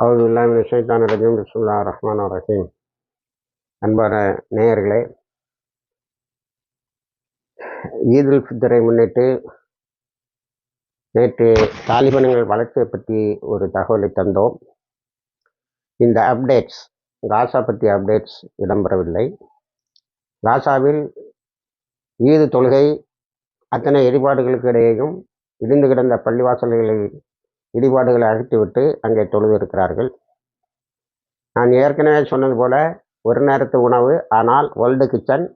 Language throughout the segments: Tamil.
அவது இல்லாமல் ஷைத்தான் ரஜீம் பிஸ்முல்லா ரஹ்மான் ரஹீம் அன்பான நேயர்களே ஈதுல் ஃபித்தரை முன்னிட்டு நேற்று தாலிபன்கள் வளர்ச்சியை பற்றி ஒரு தகவலை தந்தோம். இந்த அப்டேட்ஸ் காசா பற்றிய அப்டேட்ஸ் இடம்பெறவில்லை. காசாவில் ஈது தொழுகை அத்தனை எரிபாடுகளுக்கு இடையேயும் இடிந்து கிடந்த பள்ளிவாசல்களில் இடிபாடுகளை அகற்றிவிட்டு அங்கே தொழுது இருக்கிறார்கள் நான் ஏற்கனவே சொன்னது போல் ஒரு நேரத்து உணவு ஆனால் வேர்ல்டு கிச்சன்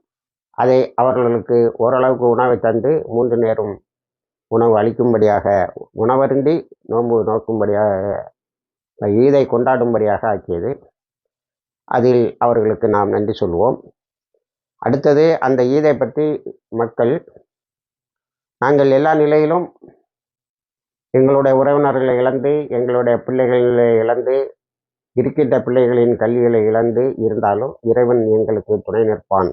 அதை அவர்களுக்கு ஓரளவுக்கு உணவை தந்து மூன்று நேரம் உணவு அளிக்கும்படியாக உணவருந்தி நோன்பு நோக்கும்படியாக ஈதை கொண்டாடும்படியாக ஆக்கியது. அதில் அவர்களுக்கு நாம் நன்றி சொல்வோம். அடுத்தது அந்த ஈதை பற்றி மக்கள் நாங்கள் எல்லா நிலையிலும் எங்களுடைய உறவினர்களை இழந்து எங்களுடைய பிள்ளைகளை இழந்து இருக்கின்ற பிள்ளைகளின் கல்விகளை இழந்து இருந்தாலும் இறைவன் எங்களுக்கு துணை நிற்பான்.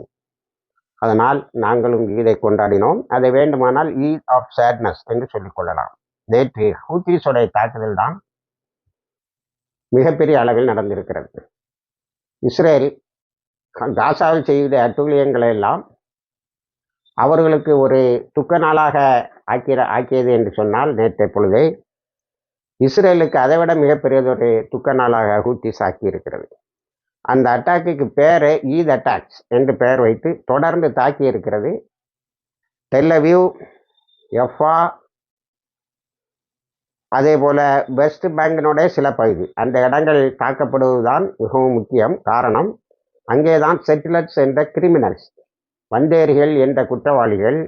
அதனால் நாங்களும் ஈதை கொண்டாடினோம். அதை வேண்டுமானால் ஈத் ஆஃப் சேட்னஸ் என்று சொல்லிக்கொள்ளலாம் நேற்று ஹூத்தீஸுடைய தாக்குதல் தான் மிகப்பெரிய அளவில் நடந்திருக்கிறது. இஸ்ரேல் காசாவில் செய்த அட்டுழியங்களை எல்லாம் அவர்களுக்கு ஒரு துக்க நாளாக ஆக்கிற ஆக்கியது என்று சொன்னால் நேற்றைய பொழுதே இஸ்ரேலுக்கு அதைவிட மிகப்பெரியதொரு துக்க நாளாக ஹூத்திஸ் ஆக்கியிருக்கிறது. அந்த அட்டாக்குக்கு பேர் ஈத் அட்டாக்ஸ் என்று பெயர் வைத்து தொடர்ந்து தாக்கி இருக்கிறது டெல்லவியூ எஃப்ஆ அதே போல் வெஸ்ட் பேங்கினுடைய சில பகுதி. அந்த இடங்கள் தாக்கப்படுவதுதான் மிகவும் முக்கியம் காரணம். அங்கே தான் செட்டிலர்ஸ் என்ற கிரிமினல்ஸ் வந்தேரிகள் என்ற குற்றவாளிகள்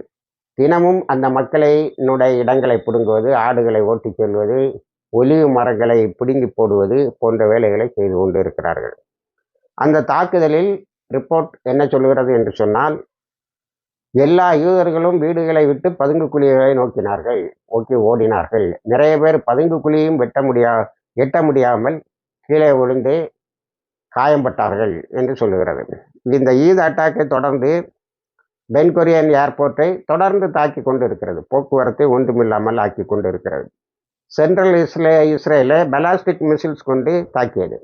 தினமும் அந்த மக்களினுடைய இடங்களை பிடுங்குவது ஆடுகளை ஓட்டிச் செல்வது ஒலிவு மரங்களை பிடுங்கி போடுவது போன்ற வேலைகளை செய்து கொண்டு இருக்கிறார்கள் அந்த தாக்குதலில் ரிப்போர்ட் என்ன சொல்கிறது என்று சொன்னால் எல்லா யூதர்களும் வீடுகளை விட்டு பதுங்கு குழிகளை நோக்கினார்கள் நோக்கி ஓடினார்கள். நிறைய பேர் பதுங்கு குழியும் வெட்ட முடியா எட்ட முடியாமல் கீழே விழுந்து காயம்பட்டார்கள் என்று சொல்லுகிறது. இந்த ஈத் அட்டாக்கை தொடர்ந்து பென்கொரியன் ஏர்போர்ட்டை தொடர்ந்து தாக்கி கொண்டு இருக்கிறது போக்குவரத்தை ஒன்றுமில்லாமல் ஆக்கி கொண்டு இருக்கிறது சென்ட்ரல் இஸ்ரே இஸ்ரேலை பலாஸ்டிக் மிசில்ஸ் கொண்டு தாக்கியது.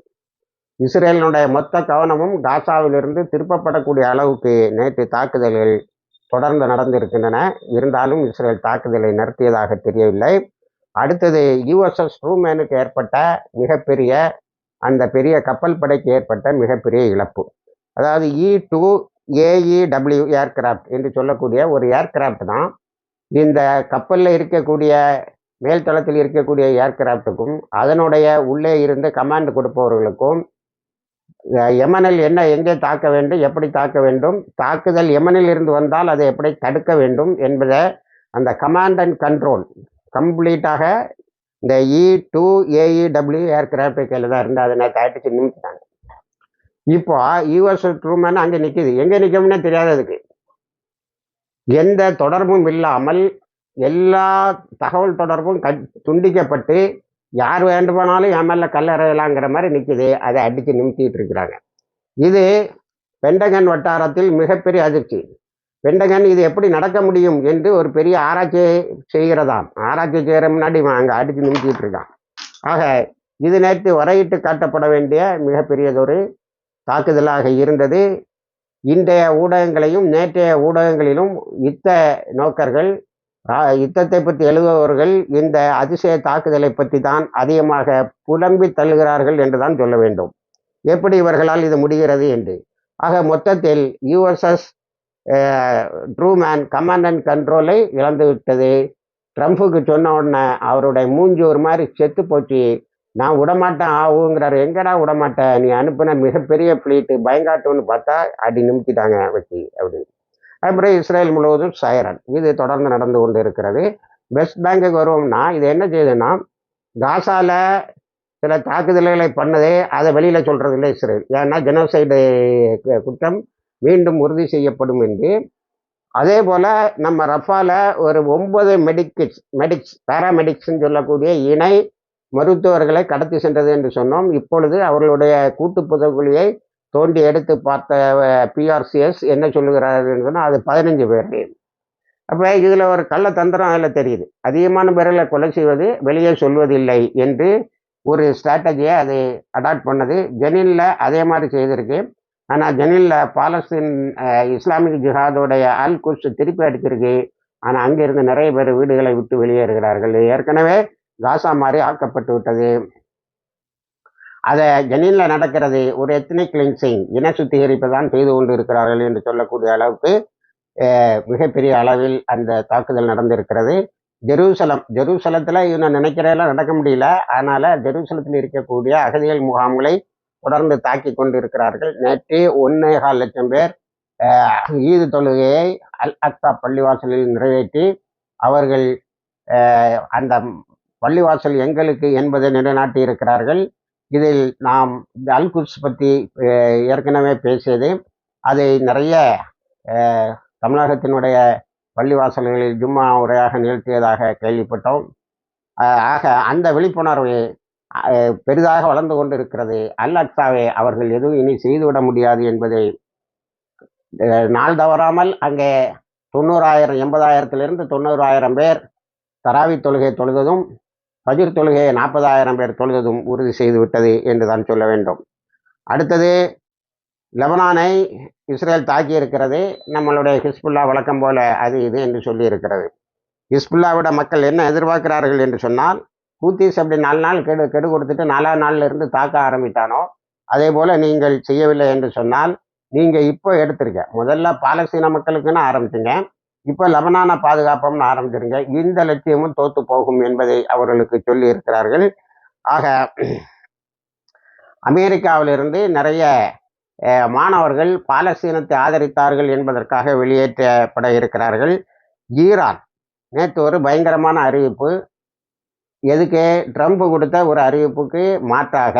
இஸ்ரேலினுடைய மொத்த கவனமும் காசாவிலிருந்து திருப்பப்படக்கூடிய அளவுக்கு நேற்று தாக்குதல்கள் தொடர்ந்து நடந்திருக்கின்றன. இருந்தாலும் இஸ்ரேல் தாக்குதலை நடத்தியதாக தெரியவில்லை. அடுத்தது யுஎஸ்எஸ் ட்ரூமேனுக்கு ஏற்பட்ட மிகப்பெரிய அந்த பெரிய கப்பல் படைக்கு ஏற்பட்ட மிகப்பெரிய இழப்பு. அதாவது e E two AEW aircraft என்று சொல்லக்கூடிய ஒரு ஏர்கிராஃப்ட் தான். இந்த கப்பலில் இருக்கக்கூடிய மேல்தளத்தில் இருக்கக்கூடிய ஏர்கிராஃப்ட்டுக்கும் அதனுடைய உள்ளே இருந்து கமாண்ட் கொடுப்பவர்களுக்கும் எமனில் என்ன எங்கே தாக்க வேண்டும் எப்படி தாக்க வேண்டும் தாக்குதல் எமனில் இருந்து வந்தால் அதை எப்படி தடுக்க வேண்டும் என்பதை அந்த கமாண்ட் அண்ட் கண்ட்ரோல் கம்ப்ளீட்டாக இந்த இ டூ ஏஇடபிள்யூ ஏர்கிராஃப்ட் கையில் தான் இருந்து அதை நான் தயாரித்து நிமிட்டாங்க இப்போ யூஎஸ் ட்ரூமேன் அங்கே நிற்கிது எங்கே நிற்கும்னே தெரியாது அதுக்கு. எந்த தொடர்பும் இல்லாமல் எல்லா தகவல் தொடர்பும் க துண்டிக்கப்பட்டு யார் வேண்டுமானாலும் என் மேலே கல்லறையலாங்கிற மாதிரி நிற்கிது அதை அடித்து நிமித்திட்டு இருக்கிறாங்க. இது பெண்டகன் வட்டாரத்தில் மிகப்பெரிய அதிர்ச்சி. பெண்டகன் இது எப்படி நடக்க முடியும் என்று ஒரு பெரிய ஆராய்ச்சி செய்கிறதாம். ஆராய்ச்சி செய்கிற முன்னாடி அங்கே அடித்து நிமித்திட்டு இருக்கான். ஆக இது நேற்று வரையிட்டு காட்டப்பட வேண்டிய மிகப்பெரியதொரு தாக்குதலாக இருந்தது. இன்றைய ஊடகங்களையும் நேற்றைய ஊடகங்களிலும் யுத்த நோக்கர்கள் யுத்தத்தை பற்றி எழுதுபவர்கள் இந்த அதிசய தாக்குதலை பற்றி தான் அதிகமாக புலம்பி தள்ளுகிறார்கள் என்று தான் சொல்ல வேண்டும். எப்படி இவர்களால் இது முடிகிறது என்று. ஆக மொத்தத்தில் யுஎஸ்எஸ் ட்ரூமேன் கமாண்ட் அண்ட் கண்ட்ரோலை இழந்து விட்டது ட்ரம்ப்புக்கு சொன்ன உடனே அவருடைய மூஞ்சி ஒரு மாதிரி செத்து போச்சு. நான் விடமாட்டேன் ஆகுங்கிறாரு எங்கடா விடமாட்டேன் நீ அனுப்பின மிகப்பெரிய ஃப்ளீட்டு பயங்காட்டுன்னு பார்த்தா அடி நிமித்திட்டாங்க வச்சு அப்படின்னு. அப்புறம் இஸ்ரேல் முழுவதும் சைரன் இது தொடர்ந்து நடந்து கொண்டு இருக்கிறது வெஸ்ட் பேங்குக்கு வருவோம்னா இது என்ன செய்யுதுன்னா காசால சில தாக்குதல்களை பண்ணதே அதை வெளியில் சொல்கிறது இல்லை இஸ்ரேல். ஏன்னா ஜெனோசைடு குற்றம் மீண்டும் உறுதி செய்யப்படும் என்று. அதே போல் நம்ம ரஃபால ஒரு ஒன்பது மெடிக்கிட்ஸ் மெடிக்ஸ் பேராமெடிக்ஸ்ன்னு சொல்லக்கூடிய இணை மருத்துவர்களை கடத்தி சென்றது என்று சொன்னோம். இப்பொழுது அவர்களுடைய கூட்டு புதகுலியை தோண்டி எடுத்து பார்த்த பிஆர்சிஎஸ் என்ன சொல்லுகிறார்கள் சொன்னால் அது பதினஞ்சு பேர் அப்போ இதில் ஒரு கள்ள தந்திரம் அதில் தெரியுது. அதிகமான பேர்களை கொலை செய்வது வெளியே சொல்வதில்லை என்று ஒரு ஸ்ட்ராட்டஜியை அது அடாப்ட் பண்ணது. ஜெனினில் அதே மாதிரி செய்திருக்கு. ஆனால் ஜெனினில் பாலஸ்தீன் இஸ்லாமிக் ஜிஹாதோடைய அல் குஸ் திருப்பி அடிச்சிருக்கு. ஆனால் அங்கிருந்து நிறைய பேர் வீடுகளை விட்டு வெளியேறுகிறார்கள். ஏற்கனவே காசா மாதிரி ஆக்கப்பட்டு விட்டது. அதை ஜெனினில் நடக்கிறது ஒரு எத்னிக் கிளின்சிங் இன சுத்திகரிப்பு தான் செய்து கொண்டு இருக்கிறார்கள் என்று சொல்லக்கூடிய அளவுக்கு மிகப்பெரிய அளவில் அந்த தாக்குதல் நடந்திருக்கிறது. ஜெருசலம் ஜெருசலத்தில் இவனை நினைக்கிறதெல்லாம் நடக்க முடியல. அதனால் ஜெருசலத்தில் இருக்கக்கூடிய அகதிகள் முகாம்களை தொடர்ந்து தாக்கி கொண்டு இருக்கிறார்கள் நேற்று ஒன்னே கால் லட்சம் பேர் ஈது தொழுகையை அல் அக்தா பள்ளிவாசலில் நிறைவேற்றி அவர்கள் அந்த பள்ளிவாசல் எங்களுக்கு என்பதை நிலைநாட்டி இருக்கிறார்கள் இதில் நாம் அல்குட்ஸ் பற்றி ஏற்கனவே பேசியது. அதை நிறைய தமிழகத்தினுடைய பள்ளிவாசல்களில் ஜும்மா உரையாக நிகழ்த்தியதாக கேள்விப்பட்டோம். ஆக அந்த விழிப்புணர்வு பெரிதாக வளர்ந்து கொண்டு இருக்கிறது அல் அவர்கள் எதுவும் இனி செய்துவிட முடியாது என்பதை நாள் தவறாமல் அங்கே தொண்ணூறாயிரம் எண்பதாயிரத்திலிருந்து தொண்ணூறாயிரம் பேர் தராவி தொழுகை தொழுததும் ஃபஜ்ர் தொழுகையை நாற்பதாயிரம் பேர் தொழுததும் உறுதி செய்து விட்டது என்று தான் சொல்ல வேண்டும். அடுத்தது லெபனானை இஸ்ரேல் தாக்கி இருக்கிறது நம்மளுடைய ஹிஸ்புல்லா வழக்கம் போல அது இது என்று சொல்லி இருக்கிறது ஹிஸ்புல்லாவிட மக்கள் என்ன எதிர்பார்க்கிறார்கள் என்று சொன்னால் ஹூத்திஸ் அப்படி நாலு நாள் கெடு கெடு கொடுத்துட்டு நாலாம் நாள்ல இருந்து தாக்க ஆரம்பித்தானோ அதே போல் நீங்கள் செய்யவில்லை என்று சொன்னால் நீங்கள் இப்போ எடுத்திருக்க முதல்ல பாலஸ்தீன மக்களுக்குன்னு ஆரம்பிச்சிங்க. இப்போ லெபனானை பாதுகாப்போம்னு ஆரம்பிச்சிருங்க. இந்த லட்சியமும் தோத்து போகும் என்பதை அவர்களுக்கு சொல்லி இருக்கிறார்கள் ஆக அமெரிக்காவிலிருந்து நிறைய மாணவர்கள் பாலஸ்தீனத்தை ஆதரித்தார்கள் என்பதற்காக வெளியேற்றப்பட இருக்கிறார்கள். ஈரான் நேற்று ஒரு பயங்கரமான அறிவிப்பு. எதுக்கு? ட்ரம்ப் கொடுத்த ஒரு அறிவிப்புக்கு மாற்றாக.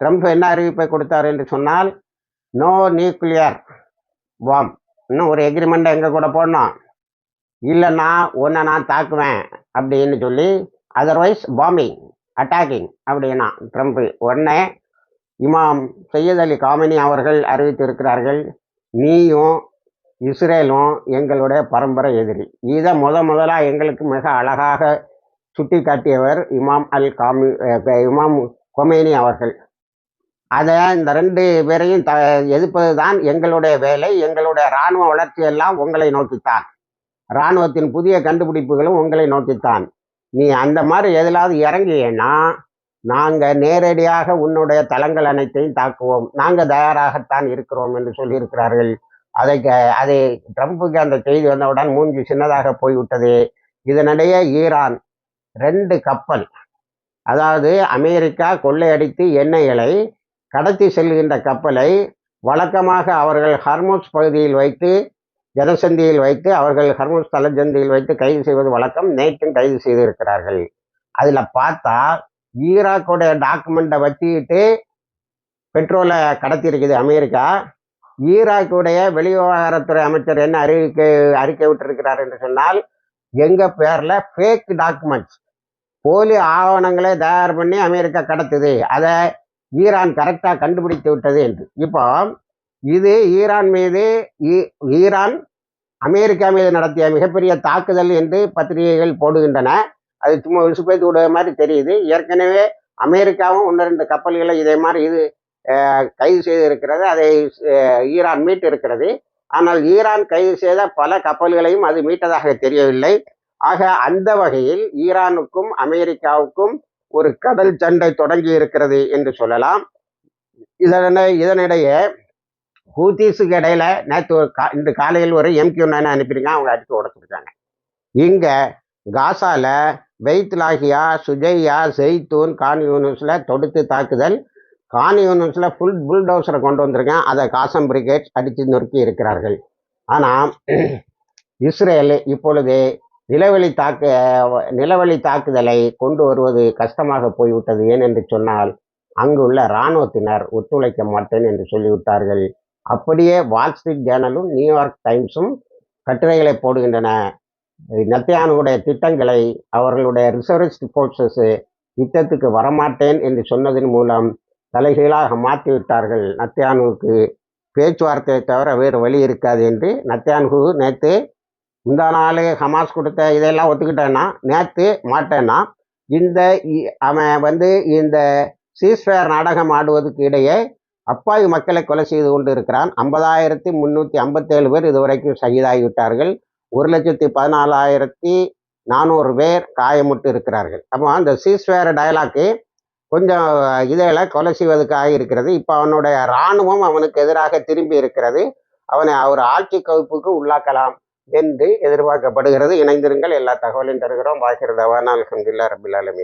ட்ரம்ப் என்ன அறிவிப்பை கொடுத்தார் என்று சொன்னால் நோ நியூக்ளியர் பாம். இன்னும் ஒரு எக்ரிமெண்ட்டை எங்கே கூட போடணும்? இல்லைன்னா உன்னை நான் தாக்குவேன் அப்படின்னு சொல்லி அதர்வைஸ் பாம்பிங் அட்டாக்கிங் அப்படின்னா ட்ரம்ப் உடனே இமாம் சையத் அலி காமினி அவர்கள் அறிவித்திருக்கிறார்கள் நீயும் இஸ்ரேலும் எங்களுடைய பரம்பரை எதிரி. இதை முத முதலாக எங்களுக்கு மிக அழகாக சுட்டி காட்டியவர் இமாம் அல் காமி இமாம் கொமேனி அவர்கள். அதை இந்த ரெண்டு பேரையும் த எதிர்ப்பது தான் எங்களுடைய வேலை எங்களுடைய இராணுவ வளர்ச்சி எல்லாம் உங்களை நோக்கித்தான். இராணுவத்தின் புதிய கண்டுபிடிப்புகளும் உங்களை நோக்கித்தான். நீ அந்த மாதிரி எதிலாவது இறங்கியேன்னா நாங்கள் நேரடியாக உன்னுடைய தளங்கள் அனைத்தையும் தாக்குவோம். நாங்கள் தயாராகத்தான் இருக்கிறோம் என்று சொல்லியிருக்கிறார்கள். அதை க- அதை ட்ரம்புக்கு அந்த செய்தி வந்தவுடன் மூஞ்சி சின்னதாக போய்விட்டது. இதனிடையே ஈரான் ரெண்டு கப்பல் அதாவது அமெரிக்கா கொள்ளையடித்து எண்ணெய்களை கடத்தி செல்கின்ற கப்பலை வழக்கமாக அவர்கள் ஹர்மோஸ் பகுதியில் வைத்து ஜனசந்தியில் வைத்து அவர்கள் ஹர்முஸ் தலஜந்தியில் வைத்து கைது செய்வது வழக்கம். நேற்றும் கைது செய்திருக்கிறார்கள். அதில் பார்த்தா ஈராக்குடைய டாக்குமெண்ட்டை வச்சுக்கிட்டு பெட்ரோலை கடத்தியிருக்குது அமெரிக்கா. ஈராக்குடைய வெளிவிவகாரத்துறை அமைச்சர் என்ன அறிவிக்கை அறிக்கை விட்டிருக்கிறார் என்று சொன்னால் எங்கள் பேரில் ஃபேக் டாக்குமெண்ட்ஸ் போலி ஆவணங்களை தயார் பண்ணி அமெரிக்கா கடத்துது. அதை ஈரான் கரெக்டாக கண்டுபிடித்து விட்டது என்று. இப்போ இது ஈரான் மீது ஈ- ஈரான் அமெரிக்கா மீது நடத்திய மிகப்பெரிய தாக்குதல் என்று பத்திரிகைகள் போடுகின்றன. அது சும்மா விசுப்பேத்து விடுற மாதிரி தெரியுது. ஏற்கனவே அமெரிக்காவும் ஒன்று ரெண்டு கப்பல்களை இதே மாதிரி இது கைது செய்து இருக்கிறது அதை ஈரான் மீட்டு இருக்கிறது ஆனால் ஈரான் கைது செய்த பல கப்பல்களையும் அது மீட்டதாக தெரியவில்லை. ஆக அந்த வகையில் ஈரானுக்கும் அமெரிக்காவுக்கும் ஒரு கடல் சண்டை தொடங்கி இருக்கிறது என்று சொல்லலாம். இதனை இதனிடையே ஹூத்திஸுக்கு இடையில நேற்று கா இந்த காலையில் ஒரு எம்கியூ நான் அனுப்பிடுங்க அவங்க அடித்து உடச்சிருக்காங்க. இங்கே காசாவில் வெயித் லாகியா சுஜையா ஜெய்தூன் கான் யூனிவர்ஸில் தொடுத்து தாக்குதல் கான் யூனிவர்ஸில் ஃபுல் புல்டோசரை கொண்டு வந்திருக்கேன். அதை காசம் பிரிகேட் அடித்து நொறுக்கி இருக்கிறார்கள். ஆனால் இஸ்ரேல் இப்பொழுது நிலவெளி தாக்கு நிலவெளி தாக்குதலை கொண்டு வருவது கஷ்டமாக போய்விட்டது. ஏனென்று சொன்னால் அங்குள்ள இராணுவத்தினர் ஒத்துழைக்க மாட்டேன் என்று சொல்லிவிட்டார்கள். அப்படியே வால் ஸ்ட்ரீட் ஜேர்னலும் நியூயார்க் டைம்ஸும் கட்டுரைகளை போடுகின்றன. நத்தியானுடைய திட்டங்களை அவர்களுடைய ரிசர்விஸ்ட் ஃபோர்ஸஸ் யுத்தத்துக்கு வரமாட்டேன் என்று சொன்னதன் மூலம் தலைகீழாக மாற்றிவிட்டார்கள். நத்தியானுவுக்கு பேச்சுவார்த்தையை தவிர வேறு வழி இருக்காது என்று நத்தியான்கு நேற்று முந்தா நாள் ஹமாஸ் கொடுத்த இதெல்லாம் ஒத்துக்கிட்டேன்னா நேற்று மாட்டேன்னா இந்த இ- அவன் வந்து இந்த சீஸ்வேர் நாடகம் ஆடுவதற்கு இடையே அப்பாவி மக்களை கொலை செய்து கொண்டு இருக்கிறான் ஐம்பதாயிரத்தி முந்நூற்றி ஐம்பத்தேழு பேர் இதுவரைக்கும் சகிதாகிவிட்டார்கள் ஒரு லட்சத்தி பதினாலாயிரத்தி நானூறு பேர் காயமுட்டு இருக்கிறார்கள். அப்போ அந்த சீஸ்வேர டயலாக்கு கொஞ்சம் இதில் கொலை செய்வதற்காக இருக்கிறது. இப்போ அவனுடைய இராணுவம் அவனுக்கு எதிராக திரும்பி இருக்கிறது. அவனை அவர் ஆட்சி கவிப்புக்கு உள்ளாக்கலாம் என்று எதிர்பார்க்கப்படுகிறது. இணைந்திருங்கள். எல்லா தகவலையும் தருகிறோம். வாய்க்கிறதவான அலமதுல்லா ரபில் ஆலமீன்.